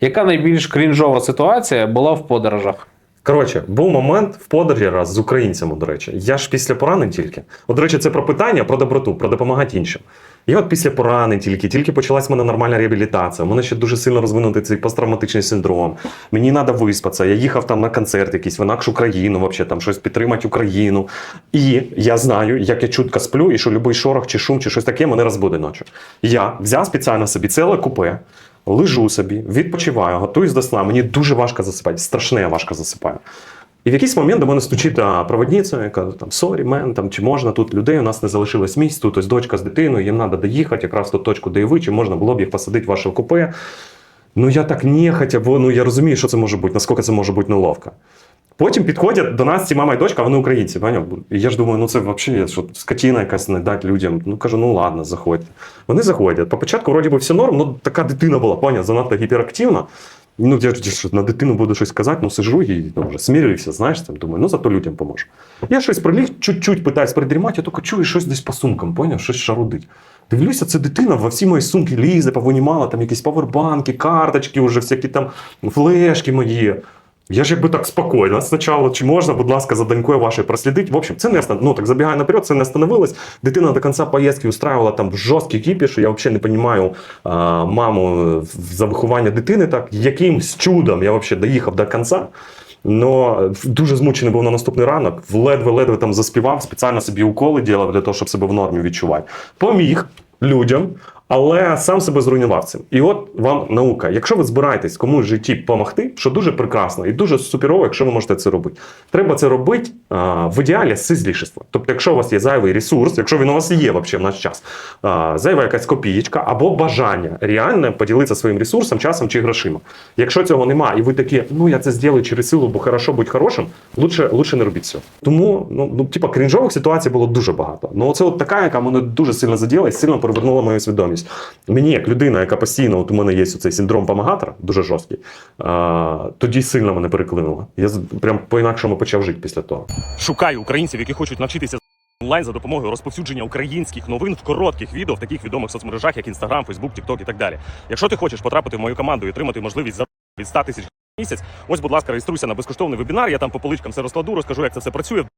Яка найбільш крінжова ситуація була в подорожах? Коротше, був момент в подорожі раз з українцями, до речі. Я ж після поранень тільки. От, до речі, це про питання, про доброту, про допомагати іншим. І от після поранень тільки, тільки почалась в мене нормальна реабілітація. У мене ще дуже сильно розвинутий цей посттравматичний синдром. Мені треба виспатися. Я їхав там на концерт якийсь в інакшу країну, вообще, там щось підтримати Україну. І я знаю, як я чутко сплю, і що будь-який шорох чи шум, чи щось таке мене розбуде ночі. Я взяв спеціально собі ціле купе. Лежу собі, відпочиваю, готуюсь до сна. Мені дуже важко засипати, страшне важко засипаю. І в якийсь момент до мене стучить проводниця, яка там сорі, мен, там чи можна тут людей, у нас не залишилось місць, тут ось дочка з дитиною, їм треба доїхати якраз ту точку, де і ви, чи можна було б їх посадити в ваше купе. Ну я так нехотя, бо ну я розумію, що це може бути, наскільки це може бути неловко. Потім підходять до нас ці мама і дочка, вони українці, поняв? І я ж думаю, ну це взагалі що, скотіна якась не дати людям. Ну кажу, ну ладно, заходьте. Вони заходять. По початку вроді би все норм, ну така дитина була, поняв, занадто гіперактивна. Ну, я ж на дитину буду щось казати, ну сижу і ну, вже смірився, знаєш, там, думаю, ну зато людям поможу. Я щось приліг, чуть-чуть питаюсь придрімати, я тільки чую щось десь по сумкам, поняв, щось шарудить. Дивлюся, це дитина во всі мої сумки лізе, повинімала там якісь павербанки, карточки, вже всякі там флешки мої. Я ж якби так спокійно. Спочатку, чи можна, будь ласка, за донькою вашою прослідити. В общем, це не ну, так забігаю наперед, це не остановилось. Дитина до кінця поїздки устраивала там жорсткий кіпіш. Я взагалі не розумію маму за виховання дитини. Так якимсь чудом я взагалі доїхав до кінця. Но дуже змучений був на наступний ранок, ледве-ледве там заспівав, спеціально собі уколи ділав для того, щоб себе в нормі відчувати. Поміг людям, але сам себе зруйнував цим. І от вам наука. Якщо ви збираєтесь комусь в житті допомогти, що дуже прекрасно і дуже суперово, якщо ви можете це робити. Треба це робити а, в ідеалі з злішества. Тобто, якщо у вас є зайвий ресурс, якщо він у вас є взагалі в наш час, а, зайва якась копієчка або бажання реально поділитися своїм ресурсом, часом чи грошима. Якщо цього немає, і ви такі, ну я це зроблю через силу, бо хорошо бути хорошим, лучше, лучше не робіть цього. Тому, ну, ну типа, крінжових ситуацій було дуже багато. Ну, це от така, яка мене дуже сильно заділа і сильно перевернула мою свідомість. Мені, як людина, яка постійно, от у мене є цей синдром помагатора, дуже жорсткий, а, тоді сильно мене переклинуло. Я прям по-інакшому почав жити після того. Шукаю українців, які хочуть навчитися онлайн за допомогою розповсюдження українських новин в коротких відео в таких відомих соцмережах, як Instagram, Facebook, TikTok і так далі. Якщо ти хочеш потрапити в мою команду і отримати можливість за від 100 тисяч місяць, ось, будь ласка, реєструйся на безкоштовний вебінар. Я там по поличкам все розкладу, розкажу, як це все працює.